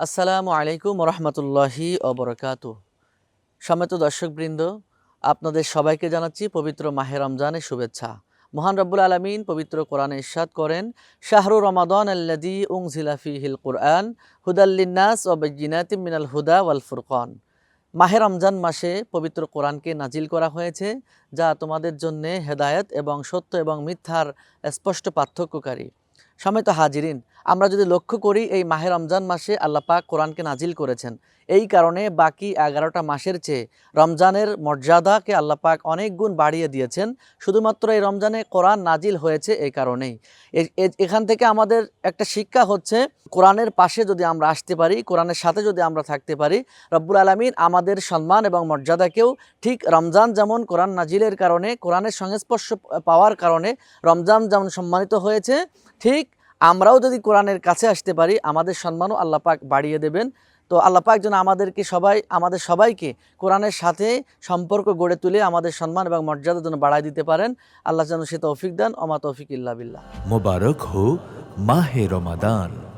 আসসালামু আলাইকুম রহমতুল্লাহি অবরকাত সমেত দর্শকবৃন্দ, আপনাদের সবাইকে জানাচ্ছি পবিত্র মাহে রমজানের শুভেচ্ছা। মহান রব্বুল আলমিন পবিত্র কোরআনে ইরশাদ করেন, শাহরু রমাদান আল্লাদি উং জিলাফি হিল কুরআন হুদাল্লিনাস ও বেজিনাতিম মিনাল হুদা ওয়াল ফুরকন। মাহে রমজান মাসে পবিত্র কোরআনকে নাজিল করা হয়েছে, যা তোমাদের জন্যে হেদায়েত এবং সত্য এবং মিথ্যার স্পষ্ট পার্থক্যকারী। সমেত হাজিরিন। আমরা যদি লক্ষ্য করি, এই মাহে রমজান মাসে পাক কোরআনকে নাজিল করেছেন। এই কারণে বাকি এগারোটা মাসের চেয়ে রমজানের মর্যাদাকে আল্লাহ পাক অনেক গুণ বাড়িয়ে দিয়েছেন। শুধুমাত্র এই রমজানে কোরআন নাজিল হয়েছে এই কারণেই। এখান থেকে আমাদের একটা শিক্ষা হচ্ছে, কোরআনের পাশে যদি আমরা আসতে পারি, কোরআনের সাথে যদি আমরা থাকতে পারি, রব্বুল আলমিন আমাদের সম্মান এবং মর্যাদাকেও ঠিক রমজান যেমন কোরআন নাজিলের কারণে, কোরআনের সংস্পর্শ পাওয়ার কারণে রমজান যেমন সম্মানিত হয়েছে, ঠিক আমরাও যদি কোরআনের কাছে আসতে পারি, আমাদের সম্মানও আল্লাহ পাক বাড়িয়ে দেবেন। তো আল্লাহ পাক যেন আমাদেরকে সবাই, আমাদের সবাইকে কোরআনের সাথে সম্পর্ক গড়ে তুলে আমাদের সম্মান এবং মর্যাদা যেন বাড়ায় দিতে পারেন। আল্লাহ যেন সে তৌফিক দেন। অমা তৌফিক ইল্লা বিল্লাহ। মোবারক হো মাহে রমাদান।